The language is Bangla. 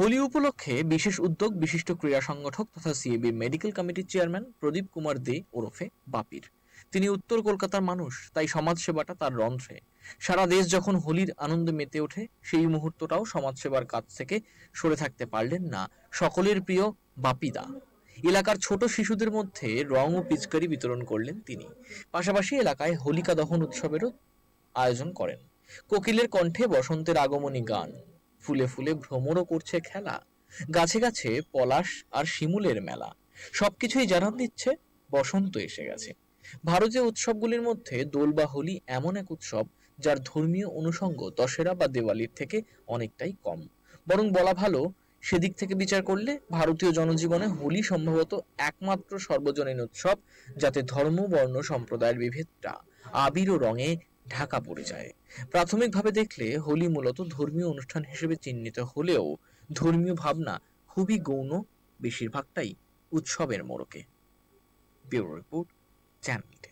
হোলি উপলক্ষে বিশেষ উদ্যোগ বিশিষ্ট ক্রীড়া সংগঠক তথা সিএবির মেডিকেল কমিটির চেয়ারম্যান প্রদীপ কুমার দে ওরফে বাপির। তিনি উত্তর কলকাতার মানুষ, তাই সমাজসেবাটা তার রন্ধ্রে। সারা দেশ যখন হোলির আনন্দে মেতে ওঠে, সেই মুহূর্তটাও সমাজসেবার কাজ থেকে সরে থাকতে পারলেন না সকলের প্রিয় বাপিদা। এলাকার ছোট শিশুদের মধ্যে রং ও পিচকারি বিতরণ করলেন তিনি। পাশাপাশি এলাকায় হোলিকা দহন উৎসবেরও আয়োজন করেন। কোকিলের কণ্ঠে বসন্তের আগমনী গান। ফুলে ফুলে ভ্রমরও করছে খেলা। গাছে গাছে পলাশ আর শিমুলের মেলা। সবকিছুই জানান দিচ্ছে, বসন্ত এসে গেছে। ভারতীয় উৎসবগুলির মধ্যে দোল বা হোলি এমন এক উৎসব যার ধর্মীয় অনুষঙ্গ দশেরা বা দেওয়ালির থেকে অনেকটাই কম। বরং বলা ভালো, সেদিক থেকে বিচার করলে ভারতীয় জনজীবনে হোলি সম্ভবত একমাত্র সর্বজনীন উৎসব, যাতে ধর্ম, বর্ণ, সম্প্রদায়ের বিভেদটা আবির ও রঙে ঢাকা পড়ে যায়। প্রাথমিকভাবে দেখলে হোলি মূলত ধর্মীয় অনুষ্ঠান হিসেবে চিহ্নিত হলেও ধর্মীয় ভাবনা খুবই গৌণ, বেশিরভাগটাই উৎসবের মোড়কে। Bureau report channel